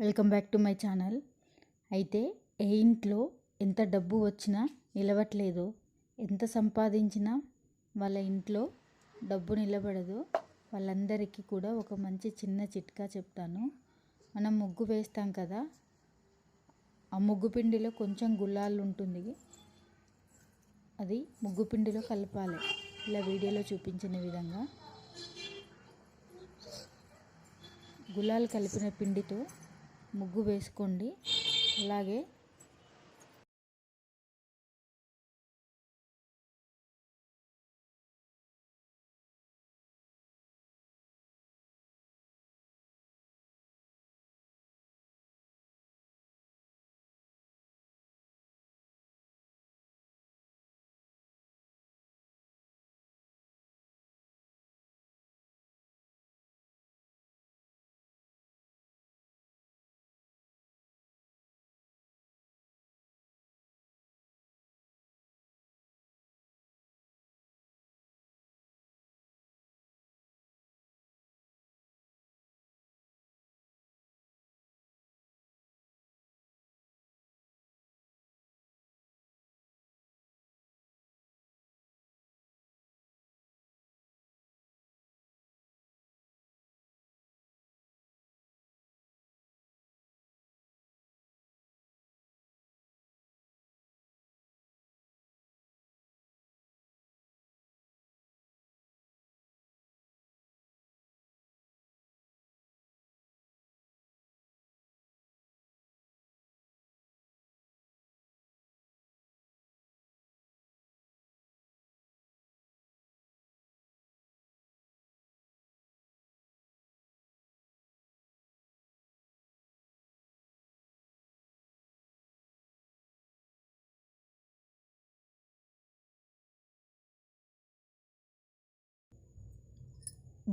Welcome back to my channel. అయితే ఏ ఇంట్లో ఎంత డబ్బు వచ్చినా నిలవట్లేదు ఎంత సంపాదించినా వాళ్ళ ఇంట్లో డబ్బు నిలబడదు. వాళ్ళందరికీ కూడా ఒక మంచి చిన్న చిట్కా చెప్తాను. మనం ముగ్గు వేస్తాం కదా ఆ ముగ్గు పిండిలో కొంచెం గుల్లాలు ఉంటుంది. అది ముగ్గు పిండిలో కలపాలి. ఇలా వీడియోలో చూపించిన విధంగా. గులాల్ కలిపిన పిండితో ముగ్గు వేసుకోండి. అలాగే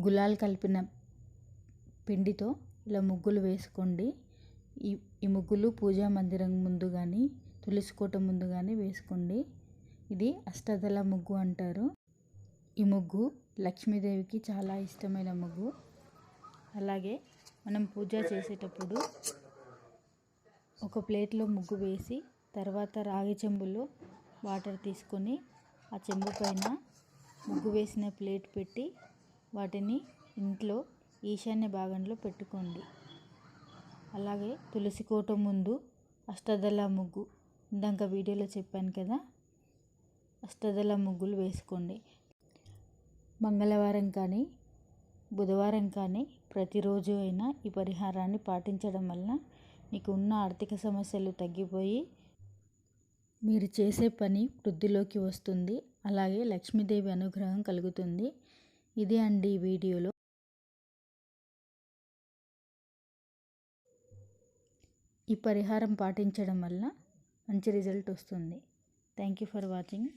గులాల్ కలిపిన పిండితో ఇలా ముగ్గులు వేసుకోండి. ఈ ఈ ముగ్గులు పూజా మందిరం ముందు కానీ తులసి కోట ముందు కానీ వేసుకోండి. ఇది అష్టదళ ముగ్గు అంటారు. ఈ ముగ్గు లక్ష్మీదేవికి చాలా ఇష్టమైన ముగ్గు. అలాగే మనం పూజ చేసేటప్పుడు ఒక ప్లేట్లో ముగ్గు వేసి తర్వాత రాగి చెంబులో వాటర్ తీసుకొని ఆ చెంబు పైన ముగ్గు వేసిన ప్లేట్ పెట్టి వాటిని ఇంట్లో ఈశాన్య భాగంలో పెట్టుకోండి. అలాగే తులసి కోట ముందు అష్టదళ ముగ్గు. ఇందాక వీడియోలో చెప్పాను కదా అష్టదళ ముగ్గులు వేసుకోండి. మంగళవారం కానీ బుధవారం కానీ ప్రతిరోజు అయినా ఈ పరిహారాన్ని పాటించడం వలన మీకు ఉన్న ఆర్థిక సమస్యలు తగ్గిపోయి మీరు చేసే పని వృద్ధిలోకి వస్తుంది. అలాగే లక్ష్మీదేవి అనుగ్రహం కలుగుతుంది. ఇదే అండి ఈ వీడియోలో. ఈ పరిహారం పాటించడం వల్ల మంచి రిజల్ట్ వస్తుంది. Thank you for watching.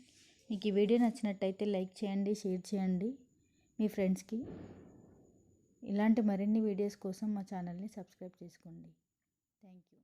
మీకు ఈ వీడియో నచ్చినట్టయితే లైక్ చేయండి షేర్ చేయండి. మీ ఫ్రెండ్స్కి ఇలాంటి మరిన్ని వీడియోస్ కోసం మా ఛానల్ని సబ్స్క్రైబ్ చేసుకోండి. Thank you.